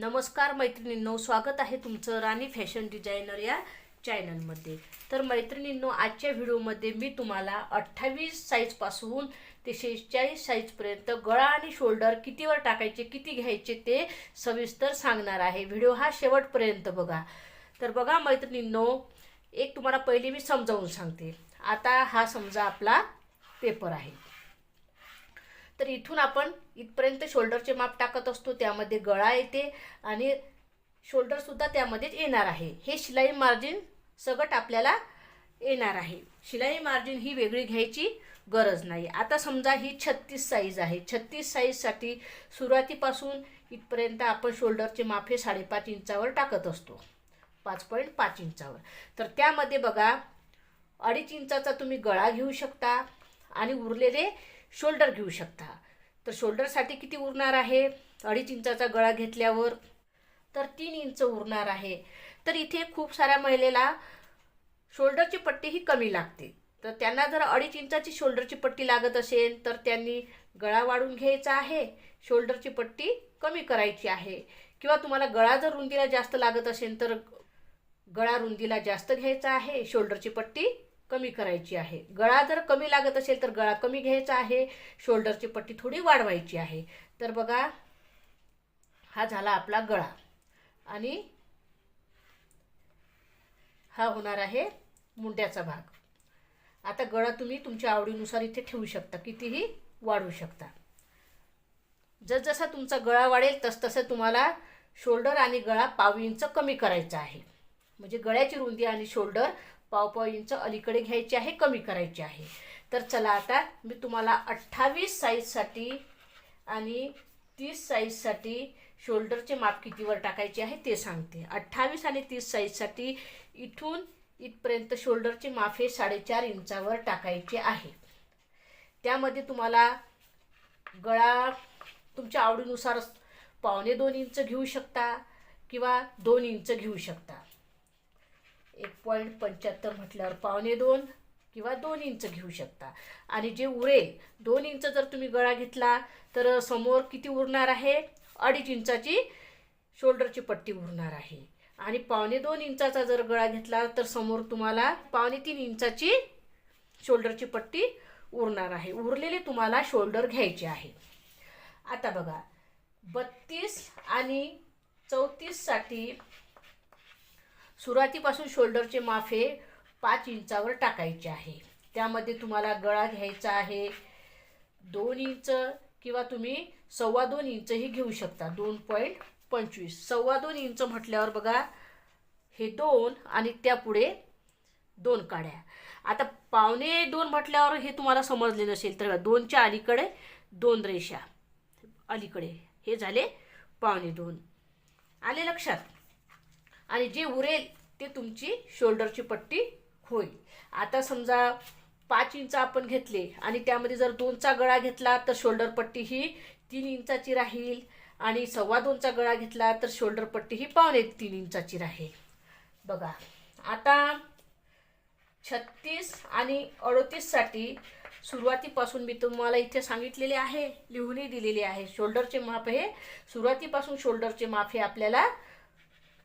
नमस्कार मैत्रिणींनो स्वागत आहे तुमचं राणी फॅशन डिझायनर या चॅनलमध्ये. तर मैत्रिणींनो आजच्या व्हिडिओमध्ये मी तुम्हाला अठ्ठावीस साईजपासून ते शेहेचाळीस साईजपर्यंत गळा आणि शोल्डर कितीवर टाकायचे किती घ्यायचे ते सविस्तर सांगणार आहे. व्हिडिओ हा शेवटपर्यंत बघा. तर बघा मैत्रिणींनो एक तुम्हाला पहिले मी समजावून सांगते. आता हा समजा आपला पेपर आहे. तर इथून आपण इथपर्यंत शोल्डरचे माप टाकत असतो त्यामध्ये गळा येते आणि शोल्डरसुद्धा त्यामध्येच येणार आहे. हे शिलाई मार्जिन सगट आपल्याला येणार आहे. शिलाई मार्जिन ही वेगळी घ्यायची गरज नाही. आता समजा ही छत्तीस साईज आहे. छत्तीस साईजसाठी सुरुवातीपासून इथपर्यंत आपण शोल्डरचे माप हे साडेपाच इंचावर टाकत असतो. पाच पॉईंट पाच इंचावर. तर त्यामध्ये बघा अडीच इंचाचा तुम्ही गळा घेऊ शकता आणि उरलेले शोल्डर घेऊ शकता. तर शोल्डरसाठी किती उरणार आहे? अडीच इंचाचा गळा घेतल्यावर तर तीन इंच उरणार आहे. तर इथे खूप साऱ्या महिलेला शोल्डरची पट्टी ही कमी लागते. तर त्यांना जर अडीच इंचाची शोल्डरची पट्टी लागत असेल तर त्यांनी गळा वाढून घ्यायचा आहे. शोल्डरची पट्टी कमी करायची आहे. किंवा तुम्हाला गळा जर रुंदीला जास्त लागत असेल तर गळा रुंदीला जास्त घ्यायचा आहे. शोल्डरची पट्टी कमी करायची आहे. गळा जर कमी लागत असेल तर गळा कमी घ्यायचा आहे. शोल्डरची पट्टी थोडी वाढवायची आहे. तर बघा हा झाला आपला गळा. आणि हा होणार आहे मुंड्याचा भाग. आता गळा तुम्ही तुमच्या आवडीनुसार इथे ठेवू शकता कितीही वाढवू शकता. जसजसा तुमचा गळा वाढेल तसतसं तुम्हाला शोल्डर आणि गळा पाव इंच कमी करायचा आहे. म्हणजे गळ्याची रुंदी आणि शोल्डर पाव इंच अलीकडे घ्यायचे आहे कमी करायचे आहे. तर चला आता मी तुम्हाला अठ्ठावीस साईजसाठी आणि तीस साईजसाठी शोल्डरचे माप कितीवर टाकायचे आहे ते सांगते. अठ्ठावीस आणि तीस साईजसाठी इथून इथपर्यंत शोल्डरचे माप हे साडेचार इंचावर टाकायचे आहे. त्यामध्ये तुम्हाला गळा तुमच्या आवडीनुसार पावणे दोन इंच घेऊ शकता किंवा दोन इंच घेऊ शकता. एक पॉईंट पंच्याहत्तर म्हटल्यावर पावणे दोन किंवा दोन इंच घेऊ शकता. आणि जे उरेल दोन इंच जर तुम्ही गळा घेतला तर समोर किती उरणार आहे? अडीच इंचाची शोल्डरची पट्टी उरणार आहे. आणि पावणे दोन इंचाचा जर गळा घेतला तर समोर तुम्हाला पावणे तीन इंचाची शोल्डरची पट्टी उरणार आहे. उरलेले तुम्हाला शोल्डर घ्यायचे आहे. आता बघा बत्तीस आणि चौतीससाठी सुरुवातीपासून शोल्डरचे माफे पाच इंचावर टाकायचे आहे. त्यामध्ये तुम्हाला गळा घ्यायचा आहे. दोन इंच किंवा तुम्ही सव्वा दोन इंचही घेऊ शकता. दोन पॉईंट पंचवीस. सव्वा दोन इंच म्हटल्यावर बघा हे दोन आणि त्यापुढे दोन काड्या. आता पावणे दोन म्हटल्यावर हे तुम्हाला समजले नसेल तर दोनच्या अलीकडे दोन रेषा. अलीकडे. हे झाले पावणे दोन. आले लक्षात? आणि जे उरेल ते तुमची शोल्डरची पट्टी होईल. आता समजा पाच इंच आपण घेतले आणि त्यामध्ये जर दोनचा गळा घेतला तर शोल्डर पट्टी ही तीन इंचाची राहील आणि सव्वा दोनचा गळा घेतला तर शोल्डर पट्टी ही पावणे तीन इंचाची राहील. बघा आता छत्तीस आणि अडतीससाठी सुरुवातीपासून मी तुम्हाला इथे सांगितलेले आहे लिहूनही दिलेले आहे. शोल्डरचे माप हे सुरुवातीपासून शोल्डरचे माप हे आपल्याला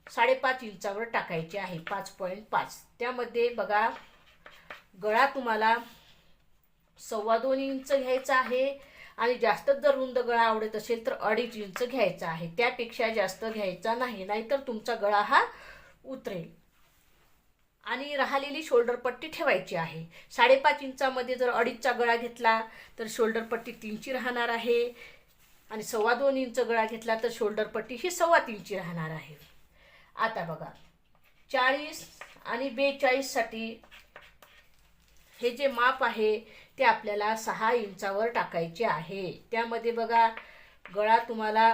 साडेपाच इंचावर टाकायचे आहे पाच पॉईंट पाच. त्यामध्ये बघा गळा तुम्हाला सव्वा दोन इंच घ्यायचा आहे आणि जास्तच जर रुंद गळा आवडत असेल तर अडीच इंच घ्यायचा आहे. त्यापेक्षा जास्त घ्यायचा नाही नाहीतर तुमचा गळा हा उतरेल. आणि राहिलेली शोल्डर पट्टी ठेवायची आहे. साडेपाच इंचामध्ये जर अडीचचा गळा घेतला तर शोल्डर पट्टी तीनची राहणार आहे. आणि सव्वा दोन इंच गळा घेतला तर शोल्डर पट्टी ही सव्वा तीनची राहणार आहे. आता बघा. चाळीस आणि बेचाळीससाठी हे जे माप आहे ते आपल्याला सहा इंचावर टाकायचे आहे. त्यामध्ये बघा गळा तुम्हाला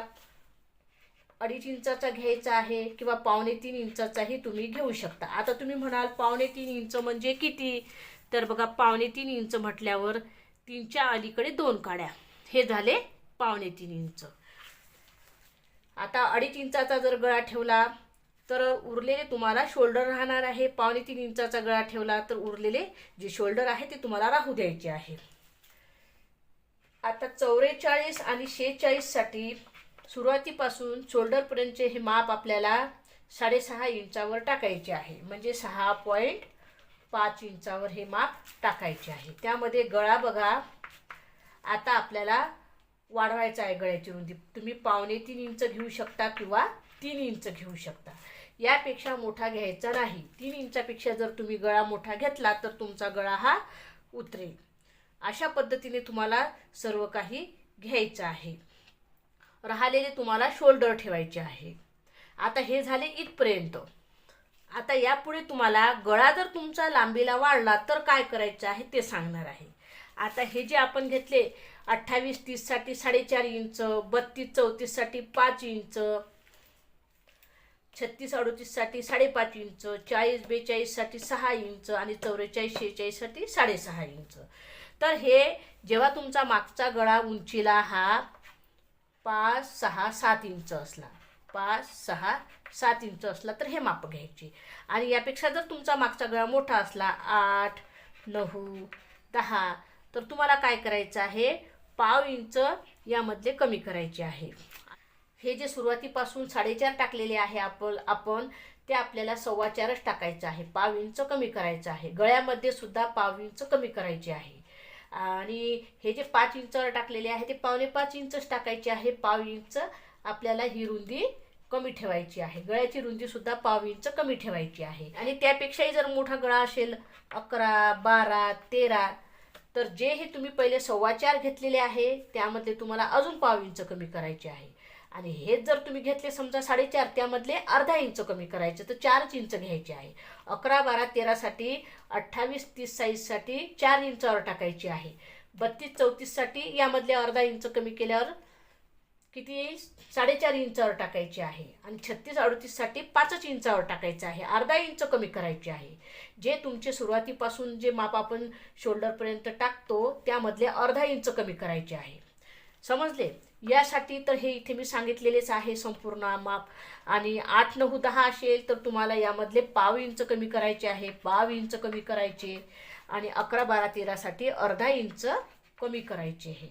अडीच इंचाचा घ्यायचा आहे किंवा पावणे तीन इंचाचाही तुम्ही घेऊ शकता. आता तुम्ही म्हणाल पावणे तीन इंच म्हणजे किती? तर बघा पावणे तीन इंच म्हटल्यावर तीनच्या अलीकडे दोन काड्या. हे झाले पावणे तीन इंच. आता अडीच इंचाचा जर गळा ठेवला तर उरलेले तुम्हाला शोल्डर राहणार आहे. पावणे तीन इंचाचा गळा ठेवला तर उरलेले जे शोल्डर आहे ते तुम्हाला राहू द्यायचे आहे. आता चौवेचाळीस आणि शेहेचाळीससाठी सुरुवातीपासून शोल्डरपर्यंतचे हे माप आपल्याला साडेसहा इंचावर टाकायचे आहे. म्हणजे सहा पॉईंट पाच इंचावर हे माप टाकायचे आहे. त्यामध्ये गळा बघा. आता आपल्याला वाढवायचा आहे गळ्याची रुंदी. तुम्ही पावणे तीन इंच घेऊ शकता किंवा तीन इंच घेऊ शकता. यापेक्षा मोठा घ्यायचा नाही. तीन इंचापेक्षा जर तुम्ही गळा मोठा घेतला तर तुमचा गळा हा उतरेल. अशा पद्धतीने तुम्हाला सर्व काही घ्यायचं आहे. राहिलेले तुम्हाला शोल्डर ठेवायचे आहे. आता हे झाले इथपर्यंत. आता यापुढे तुम्हाला गळा जर तुमचा लांबीला वाढला तर काय करायचं आहे ते सांगणार आहे. आता हे जे आपण घेतले अठ्ठावीस तीससाठी साडेचार इंच बत्तीस चौतीससाठी पाच इंच छत्तीस अडोतीससाठी साडेपाच इंच चाळीस बेचाळीससाठी सहा इंच आणि चौवेचाळीस शेहेचाळीससाठी साडेसहा इंच. तर हे जेव्हा तुमचा मागचा गळा उंचीला हा पाच सहा सात इंच असला पाच सहा सात इंच असला तर हे माप घ्यायची. आणि यापेक्षा जर तुमचा मागचा गळा मोठा असला आठ नऊ दहा तर तुम्हाला काय करायचं आहे? पाव इंच यामधले कमी करायचे आहे. हे जे सुरुवातीपासून साडेचार टाकलेले आहे आपण आपण ते आपल्याला सव्वा चारच टाकायचं आहे. पाव इंच कमी करायचं आहे. गळ्यामध्ये सुद्धा पाव इंच कमी करायचे आहे. आणि हे जे पाच इंचावर टाकलेले आहे ते पावणे पाच इंचच टाकायचे आहे. पाव इंच आपल्याला ही रुंदी कमी ठेवायची आहे. गळ्याची रुंदी सुद्धा पाव इंच कमी ठेवायची आहे. आणि त्यापेक्षाही जर मोठा गळा असेल अकरा बारा तेरा तर जे हे तुम्ही पहिले सव्वा चार घेतलेले आहे त्यामध्ये तुम्हाला अजून पाव इंच कमी करायचे आहे. आणि हेच जर तुम्ही घेतले समजा साडेचार त्यामधले अर्धा इंच कमी करायचे तर चारच इंच घ्यायचे आहे. अकरा बारा तेरासाठी अठ्ठावीस तीस साईजसाठी चार इंचावर टाकायची आहे. बत्तीस चौतीससाठी यामधले अर्धा इंच कमी केल्यावर किती येईल? साडेचार इंचावर टाकायची आहे. आणि छत्तीस अडतीससाठी पाचच इंचावर टाकायचं आहे. अर्धा इंच कमी करायचे आहे. जे तुमचे सुरुवातीपासून जे माप आपण शोल्डरपर्यंत टाकतो त्यामधले अर्धा इंच कमी करायचे आहे. समजले? यासाठी तर हे इथे मी सांगितलेलेच आहे संपूर्ण माप. आणि आठ नऊ दहा असेल तर तुम्हाला यामधले पाव इंच कमी करायचे आहे पाव इंच कमी करायचे. आणि अकरा बारा तेरासाठी अर्धा इंच कमी करायचे आहे.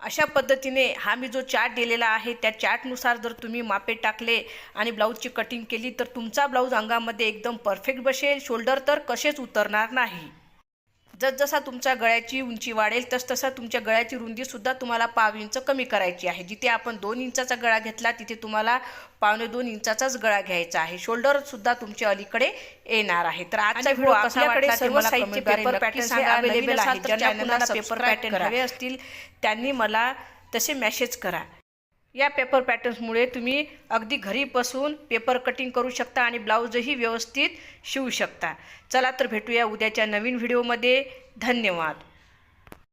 अशा पद्धतीने हा मी जो चार्ट दिलेला आहे त्या चार्टनुसार जर तुम्ही मापे टाकले आणि ब्लाऊजची कटिंग केली तर तुमचा ब्लाऊज अंगामध्ये एकदम परफेक्ट बसेल शोल्डर तर कसेच उतरणार नाही. जसजसा तुमच्या गळ्याची उंची वाढेल तस तसा तुमच्या गळ्याची रुंदीसुद्धा तुम्हाला पाव इंच कमी करायची आहे. जिथे आपण दोन इंचाचा गळा घेतला तिथे तुम्हाला पावणे दोन इंचाचाच गळा घ्यायचा आहे. शोल्डरसुद्धा तुमच्या अलीकडे येणार आहे. तर आजचा व्हिडिओ वाटला सर्व साहित्य पेपर पॅटर्न अवेलेबल आहे ज्यांना पेपर पॅटर्न हवे असतील त्यांनी मला तसे मेसेज करा. या पेपर पॅटर्न्समुळे तुम्ही अगदी घरी बसून पेपर कटिंग करू शकता आणि ब्लाऊजही व्यवस्थित शिवू शकता. चला तर भेटूया उद्याच्या नवीन व्हिडिओमध्ये धन्यवाद.